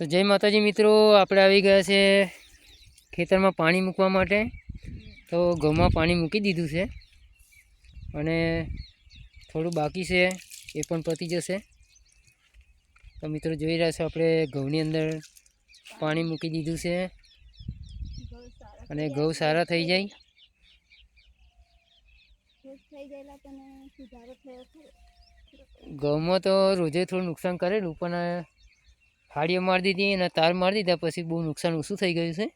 તો જય માતાજી મિત્રો, આપણે આવી ગયા છે ખેતરમાં પાણી મૂકવા માટે. તો ઘઉંમાં પાણી મૂકી દીધું છે અને થોડું બાકી છે, એ પણ પતી જશે. તો મિત્રો જોઈ રહ્યા છો આપણે ઘઉંની અંદર પાણી મૂકી દીધું છે અને ઘઉં સારા થઈ જાય. ઘઉંમાં તો રોજે થોડું નુકસાન કરેલું, પણ ફાળીઓ મારી દીધી અને તાર મારી દીધા પછી બહુ નુકસાન ઓછું થઈ ગયું છે.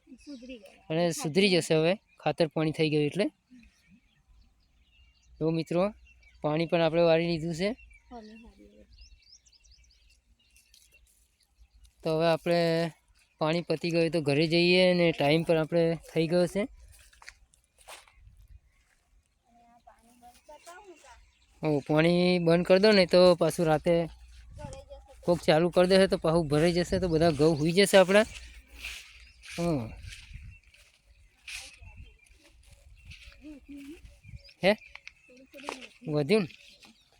અને સુધરી જશે હવે ખાતર પાણી થઈ ગયું એટલે. તો મિત્રો પાણી પણ આપણે વાળી લીધું છે. તો હવે આપણે પાણી પતી ગયું તો ઘરે જઈએ અને ટાઈમ પણ આપણે થઈ ગયો છે. ઓ પાણી બંધ કરી દો ને તો પાછું રાતે કોક ચાલુ કરી દેશે તો પાહું ભરાઈ જશે તો બધા ઘઉં હોઈ જશે આપણા. હં હે? વધ્યું ને?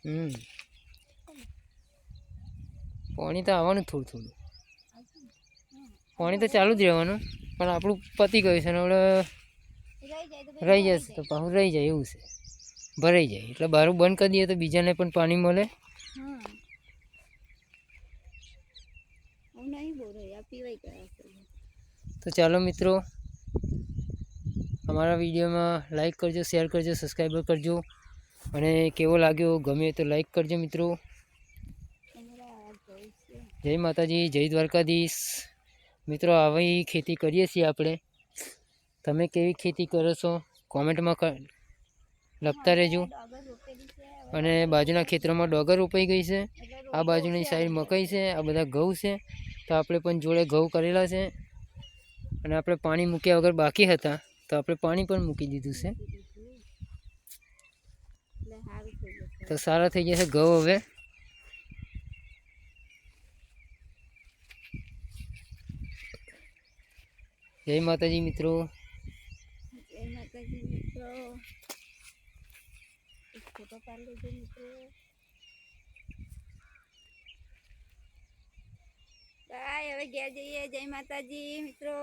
હમ. પાણી તો આવવાનું થોડું થોડું. પાણી તો ચાલુ જ રહેવાનું, પણ આપણું પતી ગયું છે ને હવે રહી જશે તો પાછું રહી જાય એવું છે. ભરાઈ જાય, એટલે બારું બંધ કરી દઈએ તો બીજાને પણ પાણી મળે. તો ચાલો મિત્રો અમારા વિડીયોમાં લાઈક કરજો શેર કરજો સબસ્ક્રાઈબર કરજો. અને કેવો લાગ્યો ગમે તો લાઈક કરજો મિત્રો. જય માતાજી જય દ્વારકાધીશ. મિત્રો આવી ખેતી કરીએ છીએ આપણે. તમે કેવી ખેતી કરો છો? કોમેન્ટમાં લખતા રહેજો. અને બાજુના ખેતરોમાં ડોગર રોપાઈ ગઈ છે. આ બાજુની સાઈડ મકાઈ છે આ બધા ઘઉં છે. તો આપણે પણ જોડે ઘઉં કરેલા છે અને આપણે પાણી મૂક્યા વગર બાકી હતા, તો આપણે પાણી પણ મૂકી દીધું છે. તો સારા થઈ જશે ઘઉં હવે. જય માતાજી મિત્રો. બાય હવે ઘેર જઈએ. જય માતાજી મિત્રો.